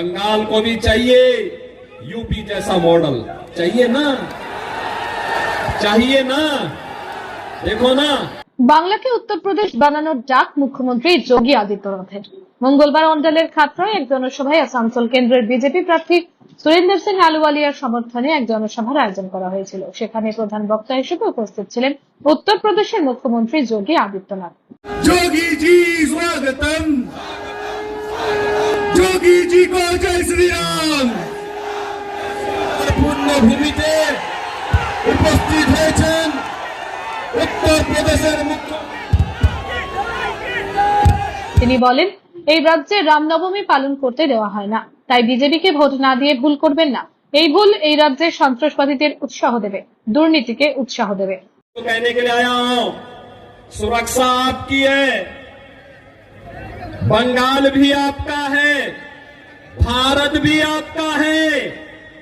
बंगाल को भी चाहिए यूपी जैसा मॉडल चाहिए ना चाहिए ना देखो ना বাংলাকে উত্তরপ্রদেশ বানানোর ডাক মুখ্যমন্ত্রী যোগী আদিত্যনাথের মঙ্গলবার অঞ্চলের খাতড়ায় এক জনসভায় আসানসোল কেন্দ্রের বিজেপি প্রার্থী সুরেন্দ্র সিং আলুওয়ালিয়ার সমর্থনে এক জনসভার আয়োজন করা হয়েছিল সেখানে প্রধান বক্তা হিসেবে উপস্থিত ছিলেন উত্তরপ্রদেশের মুখ্যমন্ত্রী যোগী আদিত্যনাথ जोगी जी स्वागतम जोगी जी को जय श्री राम পূর্ণভূমিতে উপস্থিত হয়েছেন উত্তর প্রদেশের মুখ্য তিনি বলেন এই রাজ্যে রামনবমী পালন করতে দেওয়া হয় না তাই বিজেপিকে ভোট না দিয়ে ভুল করবেন না এই ভুল এই রাজ্যে সন্ত্রাসবাদীদের উৎসাহ দেবে দুর্নীতিকে উৎসাহ দেবে को कहने के लिए आया हूं सुरक्षा आपकी है बंगाल भी आपका है, भारत भी आपका है,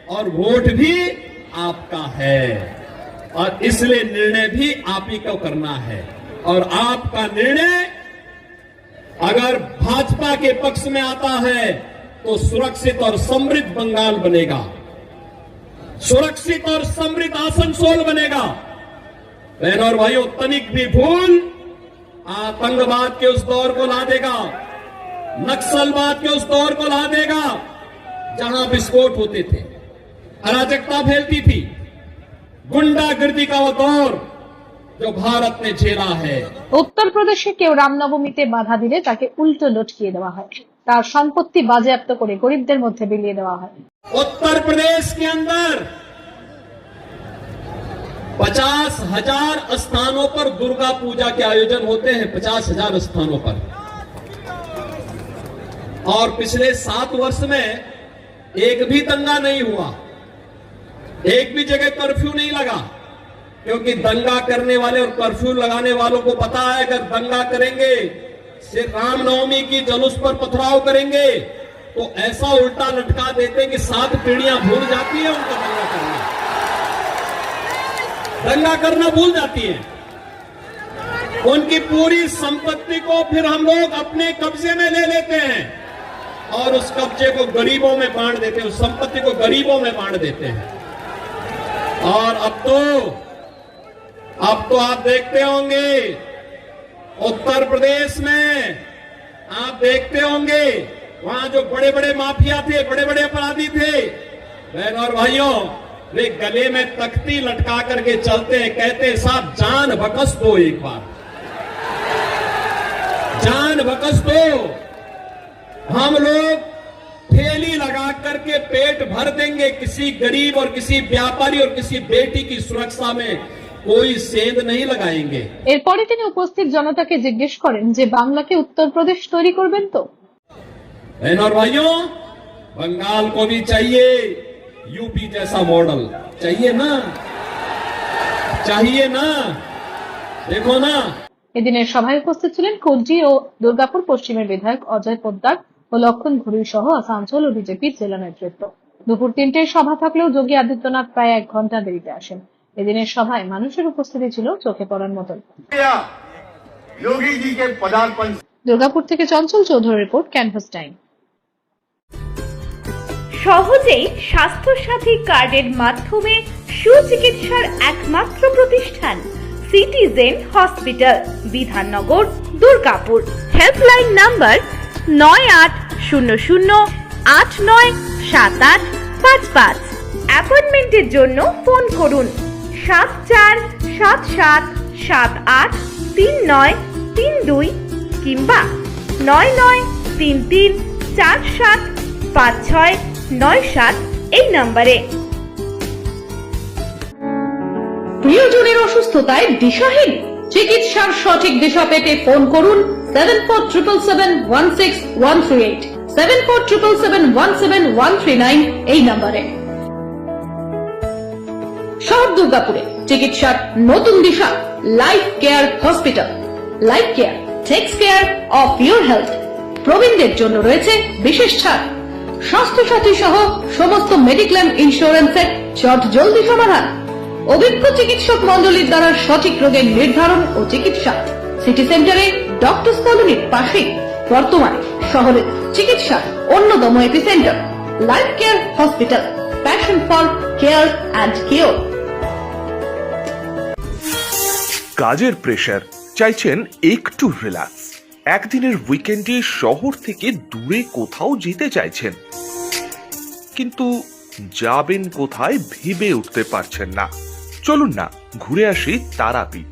और वोट भी आपका है। और इसलिए निर्णय भी आप ही को करना है। और आपका निर्णय, अगर भाजपा के पक्ष में आता है तो सुरक्षित और समृद्ध बंगाल बनेगा। सुरक्षित और समृद्ध आसनसोल बनेगा। बहनों और भाइयों, तनिक भी भूल, आतंकवाद के उस दौर को ला देगा। नक्सलवाद के उस दौर को ला देगा जहां विस्फोट होते थे अराजकता फैलती थी गुंडागर्दी का वो दौर जो भारत ने झेला है উত্তরপ্রদেশে কেউ রামনবমীতে বাধা দিলে তাকে উল্টো লটকিয়ে দেওয়া হয় তার সম্পত্তি বাজেয়াপ্ত করে গরিবদের মধ্যে বিলিয়ে দেওয়া হয় उत्तर प्रदेश के अंदर पचास हजार स्थानों पर दुर्गा पूजा के आयोजन होते हैं पचास हजार स्थानों पर और पिछले सात वर्ष में एक भी दंगा नहीं हुआ। एक भी जगह कर्फ्यू नहीं लगा, क्योंकि दंगा करने वाले और कर्फ्यू लगाने वालों को पता है, अगर दंगा करेंगे सिर्फ़ रामनवमी की जुलूस पर पथराव करेंगे तो ऐसा उल्टा लटका देते कि सात पीढ़ियाँ भूल जाती है उनका दंगा करना। दंगा करना भूल जाती है। उनकी पूरी संपत्ति को फिर हम लोग अपने कब्जे में ले लेते हैं। और उस कब्जे को गरीबों में बांट देते हैं, उस संपत्ति को गरीबों में बांट देते हैं। और अब तो अब तो आप देखते होंगे, उत्तर प्रदेश में आप देखते होंगे, वहाँ जो बड़े बड़े माफिया थे बड़े बड़े अपराधी थे, बहन और भाइयों, वे गले में तख्ती लटका करके चलते हैं, कहते साहब, जान बकस दो एक बार। जान बकस दो। हम लोग ठेली लगा करके पेट भर देंगे किसी गरीब और किसी व्यापारी और किसी बेटी की सुरक्षा में कोई सेंध नहीं लगाएंगे এরপরে তিনি উপস্থিত জনতাকে জিজ্ঞেস করেন যে বাংলাকে উত্তরপ্রদেশ তৈরি করবেন তো बहन और भाइयों बंगाल को भी चाहिए यूपी जैसा मॉडल चाहिए ना चाहिए ना देखो ना এদিনের সভায় উপস্থিত ছিলেন কুলজি ও দুর্গাপুর পশ্চিমের বিধায়ক অজয় পোদ্দার ও লক্ষণ ঘুরি সহ আসানসোল ও বিজেপির জেলা নেতৃত্ব। দুপুর তিনটের সভা থাকলেও যোগী আদিত্যনাথ প্রায় এক ঘণ্টা দেরিতে আসেন। এদিনের সভায় মানুষের উপস্থিতি ছিল চোখে পড়ার মতন দুর্গাপুর থেকে Chanchal Chowdhury report canvas time. সহজেই স্বাস্থ্যসাথী কার্ডের মাধ্যমে সুচিকিৎসার একমাত্র প্রতিষ্ঠান citizen hospital Bidhannagar Durgapur. Helpline number নয় আট শূন্য শূন্য আট নয় সাত আট পাঁচ পাঁচ। অ্যাপয়েন্টমেন্টের জন্য ফোন করুন। সাত চার সাত সাত সাত আট তিন নয় তিন দুই কিংবা নয় নয় তিন তিন চার সাত পাঁচ ছয় নয় সাত এই নম্বরে। প্রিয়জনের অসুস্থতায় দিশাহীন। চিকিৎসার সঠিক দিশা পেতে ফোন করুন seven four triple seven one six one three eight seven four triple seven one seven one three nine এই নম্বরে শহর দুর্গাপুরে চিকিৎসার নতুন দিশা life care hospital life care care of your health প্রবীণদের জন্য রয়েছে বিশেষ ছাড়। স্বাস্থ্য সাথী সহ সমস্ত মেডিক্লেম ইন্স্যুরেন্সের চট জলদি সমাধান। অভিজ্ঞ চিকিৎসক মন্ডলীর দ্বারা সঠিক রোগের নির্ধারণ ও চিকিৎসা। সিটি সেন্টারে ডক্টরস কলোনির পাশেই বর্তমানে শহরের চিকিৎসার অন্যতম epicenter life care hospital passion for care and cure কাজের প্রেশার চাইছেন একটু রিল্যাক্স একদিনের উইকেন্ডে শহর থেকে দূরে কোথাও যেতে চাইছেন। কিন্তু যাবেন কোথায় ভেবে উঠতে পারছেন না। চলুন না, ঘুরে আসি তারাপীঠ।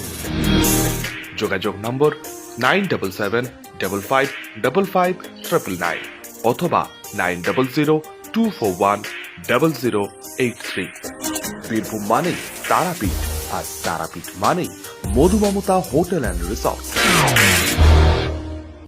যোগাযোগ number nine double seven double five double five triple nine অথবা nine double zero two four one double zero eight three. Birbhum মানেই তারাপীঠ, আর তারাপীঠ মানেই মধুমমতা হোটেল অ্যান্ড রিসর্ট।